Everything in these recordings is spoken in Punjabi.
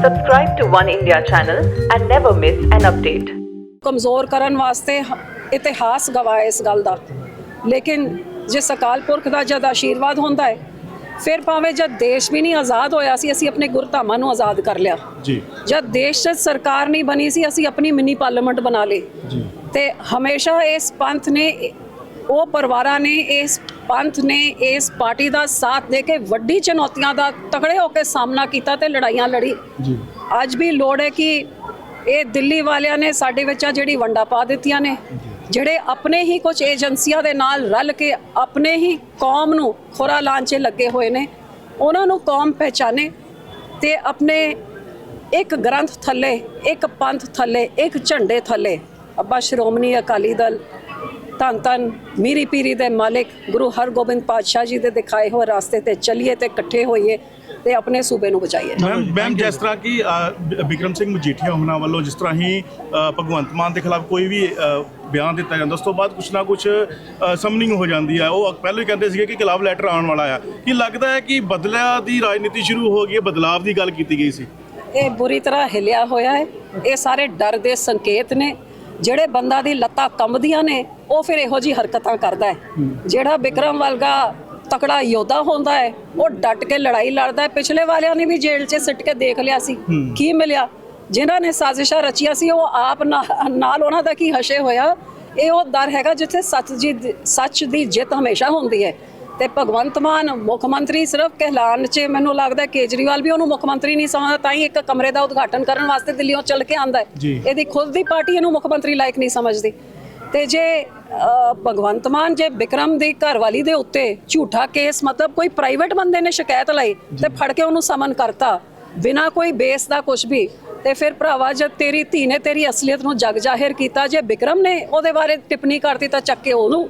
Subscribe to One India channel and never miss an update. ਕਮਜ਼ੋਰ ਕਰਨ ਵਾਸਤੇ ਹ- ਇਤਿਹਾਸ ਗਵਾਏ ਇਸ ਗੱਲ ਦਾ। ਲੇਕਿਨ ਜਿਸ ਅਕਾਲ ਪੁਰਖ ਦਾ ਜਦ ਆਸ਼ੀਰਵਾਦ ਹੁੰਦਾ ਹੈ ਫਿਰ ਭਾਵੇਂ ਜਦ ਦੇਸ਼ ਵੀ ਨਹੀਂ ਆਜ਼ਾਦ ਹੋਇਆ ਸੀ ਅਸੀਂ ਆਪਣੇ ਗੁਰਧਾਮਾਂ ਨੂੰ ਆਜ਼ਾਦ ਕਰ ਲਿਆ। ਜੀ। ਜਦ ਦੇਸ਼ 'ਚ ਸਰਕਾਰ ਨਹੀਂ ਬਣੀ ਸੀ ਅਸੀਂ ਆਪਣੀ ਮਿੰਨੀ ਪਾਰਲੀਮੈਂਟ ਬਣਾ ਲਈ। ਜੀ। ਤੇ ਹਮੇਸ਼ਾ ਇਸ ਪੰਥ ਨੇ ਉਹ ਪਰਿਵਾਰਾਂ ਨੇ ਇਸ ਪੰਥ ਨੇ ਇਸ ਪਾਰਟੀ ਦਾ ਸਾਥ ਦੇ ਕੇ ਵੱਡੀ ਚੁਣੌਤੀਆਂ ਦਾ ਤਕੜੇ ਹੋ ਕੇ ਸਾਹਮਣਾ ਕੀਤਾ ਤੇ ਲੜਾਈਆਂ ਲੜੀ। ਜੀ। ਅੱਜ ਵੀ ਲੋੜ ਹੈ ਕਿ ਇਹ ਦਿੱਲੀ ਵਾਲਿਆਂ ਨੇ ਸਾਡੇ ਵਿੱਚ ਆ ਜਿਹੜੀ ਵੰਡਾ ਪਾ ਦਿੱਤੀਆਂ ਨੇ ਜਿਹੜੇ ਆਪਣੇ ਹੀ ਕੁਝ ਏਜੰਸੀਆਂ ਦੇ ਨਾਲ ਰਲ ਕੇ ਆਪਣੇ ਹੀ ਕੌਮ ਨੂੰ ਖੋਰਾ ਲਾਉਣ 'ਚ ਲੱਗੇ ਹੋਏ ਨੇ ਉਹਨਾਂ ਨੂੰ ਕੌਮ ਪਹਿਚਾਨੇ ਤੇ ਆਪਣੇ ਇੱਕ ਗ੍ਰੰਥ ਥੱਲੇ ਇੱਕ ਪੰਥ ਥੱਲੇ ਇੱਕ ਝੰਡੇ ਥੱਲੇ। ਅੱਬਾ ਸ਼੍ਰੋਮਣੀ ਅਕਾਲੀ ਦਲ ਧੰਨ ਧੰਨ ਮੀਰੀ ਪੀਰੀ ਦੇ ਮਾਲਿਕ ਗੁਰੂ ਹਰਗੋਬਿੰਦ ਪਾਤਸ਼ਾਹ ਜੀ ਦੇ ਦਿਖਾਏ ਹੋਏ ਰਾਸਤੇ ਤੇ ਚੱਲੀਏ ਤੇ ਇਕੱਠੇ ਹੋਈਏ ਤੇ ਆਪਣੇ ਸੂਬੇ ਨੂੰ ਬਚਾਈਏ। ਮੈਮ ਮੈਮ ਜਿਸ ਤਰ੍ਹਾਂ ਕਿ ਬਿਕਰਮ ਸਿੰਘ ਮਜੀਠੀਆ ਉਹਨਾਂ ਵੱਲੋਂ ਜਿਸ ਤਰ੍ਹਾਂ ਹੀ ਭਗਵੰਤ ਮਾਨ ਦੇ ਖਿਲਾਫ ਕੋਈ ਵੀ ਬਿਆਨ ਦਿੱਤਾ ਜਾਂਦਾ ਉਸ ਤੋਂ ਬਾਅਦ ਕੁਛ ਨਾ ਕੁਛ ਸਮਨਿੰਗ ਹੋ ਜਾਂਦੀ ਹੈ ਉਹ ਪਹਿਲਾਂ ਹੀ ਕਹਿੰਦੇ ਸੀਗੇ ਕਿ ਖਿਲਾਫ ਲੈਟਰ ਆਉਣ ਵਾਲਾ ਆ। ਕੀ ਲੱਗਦਾ ਹੈ ਕਿ ਬਦਲਿਆਂ ਦੀ ਰਾਜਨੀਤੀ ਸ਼ੁਰੂ ਹੋ ਗਈ ਹੈ ਬਦਲਾਵ ਦੀ ਗੱਲ ਕੀਤੀ ਗਈ ਸੀ? ਇਹ ਬੁਰੀ ਤਰ੍ਹਾਂ ਹਿਲਿਆ ਹੋਇਆ ਹੈ। ਇਹ ਸਾਰੇ ਡਰ ਦੇ ਸੰਕੇਤ ਨੇ। ਜਿਹੜੇ ਬੰਦਾ ਦੀ ਲੱਤਾਂ ਕੰਬਦੀਆਂ ਨੇ ਉਹ ਫਿਰ ਇਹੋ ਜੀ ਹਰਕਤਾਂ ਕਰਦਾ ਹੈ। ਜਿਹੜਾ ਵਿਕਰਮ ਵਰਗਾ ਤਕੜਾ ਯੋਧਾ ਹੁੰਦਾ ਹੈ ਉਹ ਡਟ ਕੇ ਲੜਾਈ ਲੜਦਾ ਹੈ। ਪਿਛਲੇ ਵਾਲਿਆਂ ਨੇ ਵੀ ਜੇਲ੍ਹ 'ਚ ਸਿੱਟ ਕੇ ਦੇਖ ਲਿਆ ਸੀ। ਕੀ ਮਿਲਿਆ? ਜਿਨ੍ਹਾਂ ਨੇ ਸਾਜ਼ਿਸ਼ਾਂ ਰਚੀਆਂ ਸੀ ਉਹ ਆਪ ਨਾਲ ਉਹਨਾਂ ਦਾ ਕੀ ਹਸ਼ੇ ਹੋਇਆ? ਇਹ ਉਹ ਦਰ ਹੈਗਾ ਜਿੱਥੇ ਸੱਚ ਜੀ ਦੀ- ਸੱਚ ਦੀ ਜਿੱਤ ਹਮੇਸ਼ਾ ਹੁੰਦੀ ਹੈ। ਤੇ ਭਗਵੰਤ ਮਾਨ ਮੁੱਖ ਮੰਤਰੀ ਸਿਰਫ ਕਹਿਲਾਨ 'ਚ ਮੈਨੂੰ ਲੱਗਦਾ ਕੇਜਰੀਵਾਲ ਵੀ ਉਹਨੂੰ ਮੁੱਖ ਮੰਤਰੀ ਨਹੀਂ ਸਮਝਦਾ ਤਾਂ ਹੀ ਇੱਕ ਕਮਰੇ ਦਾ ਉਦਘਾਟਨ ਕਰਨ ਵਾਸਤੇ ਦਿੱਲੀੋਂ ਚੱਲ ਕੇ ਆਂਦਾ ਹੈ। ਇਹਦੀ ਖੁਦ ਦੀ ਪਾਰਟੀ ਇਹਨੂੰ ਮੁੱਖ ਮੰਤਰੀ ਲਾਇਕ ਨਹੀਂ ਸਮਝਦੀ। ਤੇ ਜੇ ਭਗਵੰਤ ਮਾਨ ਜੇ ਵਿਕਰਮ ਦੀ ਘਰਵਾਲੀ ਦੇ ਉੱਤੇ ਝੂਠਾ ਕੇਸ ਮਤਲਬ ਕੋਈ ਪ੍ਰਾਈਵੇਟ ਬੰਦੇ ਨੇ ਸ਼ਿਕਾਇਤ ਲਈ ਤੇ ਫੜ ਕੇ ਉਹਨੂੰ ਸਮਨ ਕਰਤਾ ਬਿਨਾ ਕੋਈ ਬੇਸ ਦਾ ਕੁਝ ਵੀ ਤੇ ਫਿਰ ਭਰਾਵਾ ਜਦ ਤੇਰੀ ਧੀ ਨੇ ਤੇਰੀ ਅਸਲੀਅਤ ਨੂੰ ਜਗ ਜ਼ਾਹਿਰ ਕੀਤਾ ਜੇ ਵਿਕਰਮ ਨੇ ਉਹਦੇ ਬਾਰੇ ਟਿੱਪਣੀ ਕਰਤੀ ਤਾਂ ਚੱਕ ਕੇ ਉਹਨੂੰ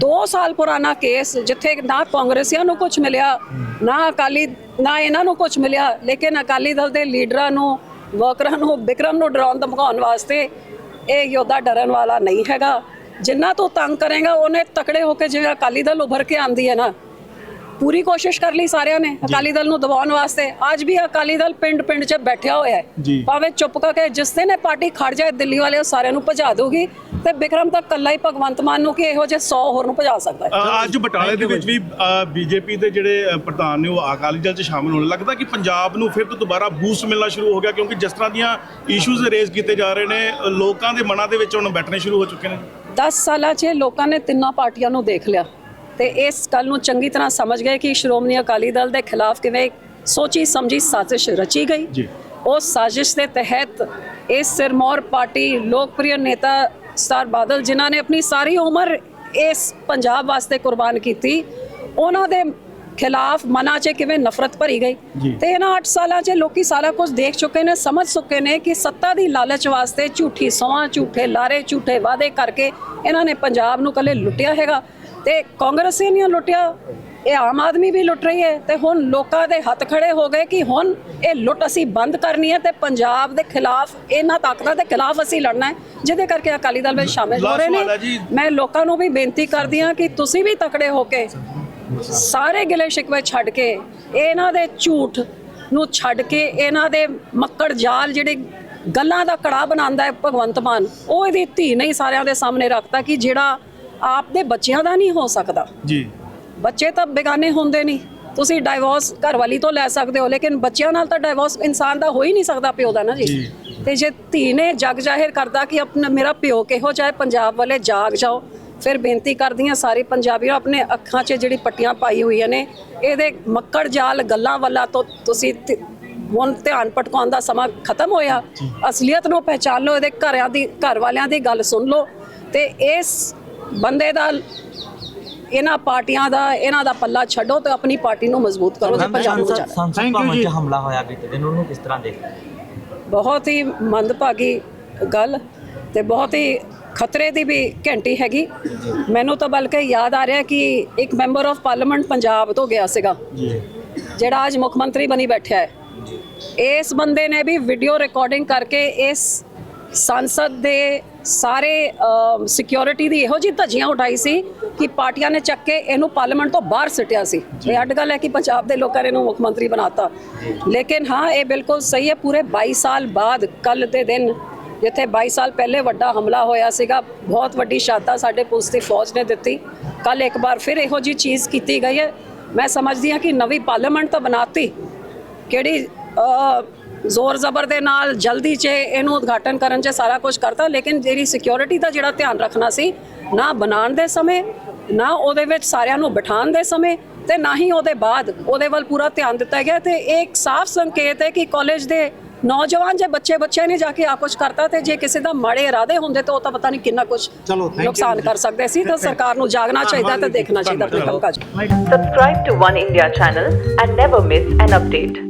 2 ਸਾਲ ਪੁਰਾਣਾ ਕੇਸ ਜਿੱਥੇ ਨਾ ਕਾਂਗਰਸੀਆਂ ਨੂੰ ਕੁਝ ਮਿਲਿਆ, ਨਾ ਅਕਾਲੀ, ਨਾ ਇਹਨਾਂ ਨੂੰ ਕੁਝ ਮਿਲਿਆ, ਲੇਕਿਨ ਅਕਾਲੀ ਦਲ ਦੇ ਲੀਡਰਾਂ ਨੂੰ, ਵਰਕਰਾਂ ਨੂੰ ਬਿਕਰਮ ਨੂੰ ਡਰਾਉਣ ਧਮਕਾਉਣ ਵਾਸਤੇ ਇਹ ਯੋਧਾ ਡਰਨ ਵਾਲਾ ਨਹੀਂ ਹੈਗਾ। ਜਿੰਨਾ ਤੋਂ ਤੰਗ ਕਰੇਗਾ, ਉਹਨੇ ਤਕੜੇ ਹੋ ਕੇ ਜਿਵੇਂ ਅਕਾਲੀ ਦਲ ਉਭਰ ਕੇ ਆਂਦੀ ਹੈ ਨਾ ਪੂਰੀ ਕੋਸ਼ਿਸ਼ ਕਰ ਲਈ ਸਾਰਿਆਂ ਨੇ ਅਕਾਲੀ ਦਲ ਨੂੰ ਦਬਾਉਣ ਵਾਸਤੇ। ਅੱਜ ਵੀ ਅਕਾਲੀ ਦਲ ਪਿੰਡ ਪਿੰਡ 'ਚ ਬੈਠਿਆ ਹੋਇਆ ਹੈ। ਜੀ। ਭਾਵੇਂ ਚੁੱਪ ਕਰਕੇ ਜਿਸ ਦਿਨ ਇਹ ਪਾਰਟੀ ਖੜ ਜਾਏ ਦਿੱਲੀ ਵਾਲੇ ਉਹ ਸਾਰਿਆਂ ਨੂੰ ਭਜਾ ਦੋਗੀ ਤੇ ਵਿਕਰਮ ਤਾਂ ਕੱਲਾ ਹੀ ਭਗਵੰਤ ਮਾਨ ਨੂੰ ਕਿ ਇਹੋ ਜਿਹੇ 100 ਹੋਰ ਨੂੰ ਭਜਾ ਸਕਦਾ ਹੈ? ਅੱਜ ਬਟਾਲੇ ਦੇ ਵਿੱਚ ਵੀ ਬੀਜੇਪੀ ਦੇ ਜਿਹੜੇ ਪ੍ਰਧਾਨ ਨੇ ਉਹ ਅਕਾਲੀ ਦਲ 'ਚ ਸ਼ਾਮਲ ਹੋਣ। ਲੱਗਦਾ ਕਿ ਪੰਜਾਬ ਨੂੰ ਫਿਰ ਤੋਂ ਦੁਬਾਰਾ ਬੂਸਟ ਮਿਲਣਾ ਸ਼ੁਰੂ ਹੋ ਗਿਆ ਕਿਉਂਕਿ ਜਿਸ ਤਰ੍ਹਾਂ ਦੀਆਂ ਇਸ਼ੂਜ਼ ਰੇਜ਼ ਕੀਤੇ ਜਾ ਰਹੇ ਨੇ ਲੋਕਾਂ ਦੇ ਮਨਾਂ ਦੇ ਵਿੱਚ ਹੁਣ ਬੈਠਣੇ ਸ਼ੁਰੂ ਹੋ ਚੁੱਕੇ ਨੇ। 10 ਸਾਲਾਂ 'ਚ ਲੋਕਾਂ ਨੇ ਤਿੰਨਾਂ ਪਾਰਟੀਆਂ ਨੂੰ ਦੇਖ ਲਿਆ। ਤੇ ਇਸ ਗੱਲ ਨੂੰ ਚੰਗੀ ਤਰ੍ਹਾਂ ਸਮਝ ਗਏ ਕਿ ਸ਼੍ਰੋਮਣੀ ਅਕਾਲੀ ਦਲ ਦੇ ਖਿਲਾਫ ਕਿਵੇਂ ਸੋਚੀ ਸਮਝੀ ਸਾਜ਼ਿਸ਼ ਰਚੀ ਗਈ ਜੀ। ਉਸ ਸਾਜ਼ਿਸ਼ ਦੇ ਤਹਿਤ ਇਸ ਸਿਰਮੌਰ ਪਾਰਟੀ ਲੋਕਪ੍ਰਿਯ ਨੇਤਾ ਸਰ ਬਾਦਲ ਜਿਨ੍ਹਾਂ ਨੇ ਆਪਣੀ ਸਾਰੀ ਉਮਰ ਇਸ ਪੰਜਾਬ ਵਾਸਤੇ ਕੁਰਬਾਨ ਕੀਤੀ ਉਹਨਾਂ ਦੇ ਖਿਲਾਫ ਮਨਾਂ 'ਚ ਕਿਵੇਂ ਨਫ਼ਰਤ ਭਰੀ ਗਈ। ਤੇ ਇਹਨਾਂ 8 ਸਾਲਾਂ 'ਚ ਲੋਕੀ ਸਾਰਾ ਕੁਝ ਦੇਖ ਚੁੱਕੇ ਨੇ ਸਮਝ ਚੁੱਕੇ ਨੇ ਕਿ ਸੱਤਾ ਦੀ ਲਾਲਚ ਵਾਸਤੇ ਝੂਠੀ ਸੌਹਾਂ ਝੂਠੇ ਲਾਰੇ ਝੂਠੇ ਵਾਅਦੇ ਕਰਕੇ ਇਹਨਾਂ ਨੇ ਪੰਜਾਬ ਨੂੰ ਕੱਲੇ ਲੁੱਟਿਆ ਹੈਗਾ ਤੇ ਕਾਂਗਰਸੀ ਨੇ ਲੁੱਟਿਆ ਇਹ ਆਮ ਆਦਮੀ ਵੀ ਲੁੱਟ ਰਹੀ ਹੈ ਤੇ ਹੁਣ ਲੋਕਾਂ ਦੇ ਹੱਥ ਖੜੇ ਹੋ ਗਏ ਕਿ ਹੁਣ ਇਹ ਲੁੱਟ ਅਸੀਂ ਬੰਦ ਕਰਨੀ ਹੈ ਤੇ ਪੰਜਾਬ ਦੇ ਖਿਲਾਫ ਇਹਨਾਂ ਤਾਕਤਾਂ ਦੇ ਖਿਲਾਫ ਅਸੀਂ ਲੜਨਾ ਹੈ ਜਿਹਦੇ ਕਰਕੇ ਅਕਾਲੀ ਦਲ ਵਿੱਚ ਸ਼ਾਮਿਲ ਹੋ ਰਹੇ ਹੈ ਨੇ। ਮੈਂ ਲੋਕਾਂ ਨੂੰ ਵੀ ਬੇਨਤੀ ਕਰਦੀ ਹਾਂ ਕਿ ਤੁਸੀਂ ਵੀ ਤਕੜੇ ਹੋ ਕੇ ਸਾਰੇ ਗਿਲੇ ਸ਼ਿਕਵੇ ਛੱਡ ਕੇ ਇਹਨਾਂ ਦੇ ਝੂਠ ਨੂੰ ਛੱਡ ਕੇ ਇਹਨਾਂ ਦੇ ਮੱਕੜ ਜਾਲ ਜਿਹੜੇ ਗੱਲਾਂ ਦਾ ਕੜਾ ਬਣਾਉਂਦਾ ਹੈ ਭਗਵੰਤ ਮਾਨ ਉਹ ਇਹਦੀ ਧੀ ਨਹੀਂ ਸਾਰਿਆਂ ਦੇ ਸਾਹਮਣੇ ਰੱਖਤਾ ਕਿ ਜਿਹੜਾ ਆਪਦੇ ਬੱਚਿਆਂ ਦਾ ਨਹੀਂ ਹੋ ਸਕਦਾ। ਜੀ। ਬੱਚੇ ਤਾਂ ਬੇਗਾਨੇ ਹੁੰਦੇ ਨਹੀਂ। ਤੁਸੀਂ ਡਾਈਵੋਰਸ ਘਰਵਾਲੀ ਤੋਂ ਲੈ ਸਕਦੇ ਹੋ ਲੇਕਿਨ ਬੱਚਿਆਂ ਨਾਲ ਤਾਂ ਡਾਈਵੋਰਸ ਇਨਸਾਨ ਦਾ ਹੋ ਹੀ ਨਹੀਂ ਸਕਦਾ ਪਿਓ ਦਾ ਨਾ ਜੀ। ਤੇ ਜੇ ਧੀ ਨੇ ਜਗ ਜ਼ਾਹਿਰ ਕਰਦਾ ਕਿ ਆਪਣਾ ਮੇਰਾ ਪਿਓ ਕਿਹੋ ਹੈ ਪੰਜਾਬ ਵਾਲੇ ਜਾਗ ਜਾਓ ਫਿਰ ਬੇਨਤੀ ਕਰਦੀ ਹਾਂ ਸਾਰੇ ਪੰਜਾਬੀਓ ਆਪਣੇ ਅੱਖਾਂ 'ਚ ਜਿਹੜੀ ਪੱਟੀਆਂ ਪਾਈ ਹੋਈਆਂ ਨੇ ਇਹਦੇ ਮੱਕੜ ਜਾਲ ਗੱਲਾਂ ਵੱਲਾ ਤੋਂ ਤੁਸੀਂ ਹੁਣ ਧਿਆਨ ਭਟਕਾਉਣ ਦਾ ਸਮਾਂ ਖਤਮ ਹੋਇਆ। ਅਸਲੀਅਤ ਨੂੰ ਪਹਿਚਾਨ ਲਓ ਇਹਦੇ ਘਰਿਆਂ ਦੀ ਘਰ ਵਾਲਿਆਂ ਦੀ ਗੱਲ ਸੁਣ ਲਓ। ਤੇ ਇਸ ਬੰਦੇ ਦਾ ਇਹਨਾਂ ਪਾਰਟੀਆਂ ਦਾ ਇਹਨਾਂ ਦਾ ਪੱਲਾ ਛੱਡੋ ਤੇ ਆਪਣੀ ਪਾਰਟੀ ਨੂੰ ਮਜ਼ਬੂਤ ਕਰੋ ਤੇ ਪੰਜਾਬ ਨੂੰ ਬਚਾਓ ਸੰਸਦ ਭਵਨ। 'ਚ ਹਮਲਾ ਹੋਇਆ ਬੀਤੇ ਦਿਨ ਉਹਨੂੰ ਕਿਸ ਤਰ੍ਹਾਂ ਦੇਖਦੇ ਬਹੁਤ ਹੀ ਮੰਦਭਾਗੀ ਗੱਲ ਤੇ ਬਹੁਤ ਹੀ ਖਤਰੇ ਦੀ ਵੀ ਘੰਟੀ ਹੈਗੀ। ਮੈਨੂੰ ਤਾਂ ਬਲਕਿ ਯਾਦ ਆ ਰਿਹਾ ਕਿ ਇੱਕ ਮੈਂਬਰ ਆਫ ਪਾਰਲੀਮੈਂਟ ਪੰਜਾਬ ਤੋਂ ਗਿਆ ਸੀਗਾ। ਜੀ। ਜਿਹੜਾ ਅੱਜ ਮੁੱਖ ਮੰਤਰੀ ਬਣੀ ਬੈਠਿਆ ਹੈ। ਇਸ ਬੰਦੇ ਨੇ ਵੀ ਵੀਡੀਓ ਰਿਕਾਰਡਿੰਗ ਕਰਕੇ ਇਸ ਸੰਸਦ ਦੇ ਸਾਰੇ ਸਿਕਿਉਰਿਟੀ ਦੀ ਇਹੋ ਜਿਹੀ ਧੱਜੀਆਂ ਉਡਾਈ ਸੀ ਕਿ ਪਾਰਟੀਆਂ ਨੇ ਚੱਕ ਕੇ ਇਹਨੂੰ ਪਾਰਲੀਮੈਂਟ ਤੋਂ ਬਾਹਰ ਸਿੱਟਿਆ ਸੀ। ਇਹ ਅੱਡ ਗੱਲ ਹੈ ਕਿ ਪੰਜਾਬ ਦੇ ਲੋਕਾਂ ਨੇ ਇਹਨੂੰ ਮੁੱਖ ਮੰਤਰੀ ਬਣਾਤਾ। ਲੇਕਿਨ ਹਾਂ ਇਹ ਬਿਲਕੁਲ ਸਹੀ ਹੈ ਪੂਰੇ 22 ਸਾਲ ਬਾਅਦ ਕੱਲ ਦੇ ਦਿਨ ਜਿੱਥੇ 22 ਸਾਲ ਪਹਿਲੇ ਵੱਡਾ ਹਮਲਾ ਹੋਇਆ ਸੀਗਾ ਬਹੁਤ ਵੱਡੀ ਸ਼ਾਤਾ ਸਾਡੇ ਪੁਲਿਸ ਦੀ ਫੌਜ ਨੇ ਦਿੱਤੀ। ਕੱਲ ਇੱਕ ਵਾਰ ਫਿਰ ਇਹੋ ਜਿਹੀ ਚੀਜ਼ ਕੀਤੀ ਗਈ ਹੈ। ਮੈਂ ਸਮਝਦੀ ਹਾਂ ਕਿ ਨਵੀਂ ਪਾਰਲੀਮੈਂਟ ਤਾਂ ਬਣਾਤੀ। ਕਿਹੜੀ ਜ਼ੋਰ ਜ਼ਬਰ ਦੇ ਨਾਲ ਜਲਦੀ 'ਚ ਇਹਨੂੰ ਉਦਘਾਟਨ ਕਰਨ 'ਚ ਸਾਰਾ ਕੁਝ ਕਰਤਾ ਲੇਕਿਨ ਜਿਹੜੀ ਸਿਕਿਉਰਿਟੀ ਦਾ ਜਿਹੜਾ ਧਿਆਨ ਰੱਖਣਾ ਸੀ ਨਾ ਬਣਾਉਣ ਦੇ ਸਮੇਂ ਨਾ ਉਹਦੇ ਵਿੱਚ ਸਾਰਿਆਂ ਨੂੰ ਬਿਠਾਉਣ ਦੇ ਸਮੇਂ ਤੇ ਨਾ ਹੀ ਉਹਦੇ ਬਾਅਦ ਉਹਦੇ ਵੱਲ ਪੂਰਾ ਧਿਆਨ ਦਿੱਤਾ ਗਿਆ ਤੇ ਇਹ ਇੱਕ ਸਾਫ਼ ਸੰਕੇਤ ਹੈ ਕਿ ਕਾਲਜ ਦੇ ਨੌਜਵਾਨ ਜੇ ਬੱਚੇ ਬੱਚੇ ਨੇ ਜਾ ਕੇ ਆ ਕੁਝ ਕਰਤਾ ਤੇ ਜੇ ਕਿਸੇ ਦਾ ਮਾੜੇ ਇਰਾਦੇ ਹੁੰਦੇ ਤਾਂ ਉਹ ਤਾਂ ਪਤਾ ਨਹੀਂ ਕਿੰਨਾ ਕੁਝ ਨੁਕਸਾਨ ਕਰ ਸਕਦੇ ਸੀ ਤਾਂ ਸਰਕਾਰ ਨੂੰ ਜਾਗਣਾ ਚਾਹੀਦਾ ਤੇ ਦੇਖਣਾ ਚਾਹੀਦਾ ਆਪਣੇ ਕੰਮਕਾਜ Subscribe to One India channel and never miss an update.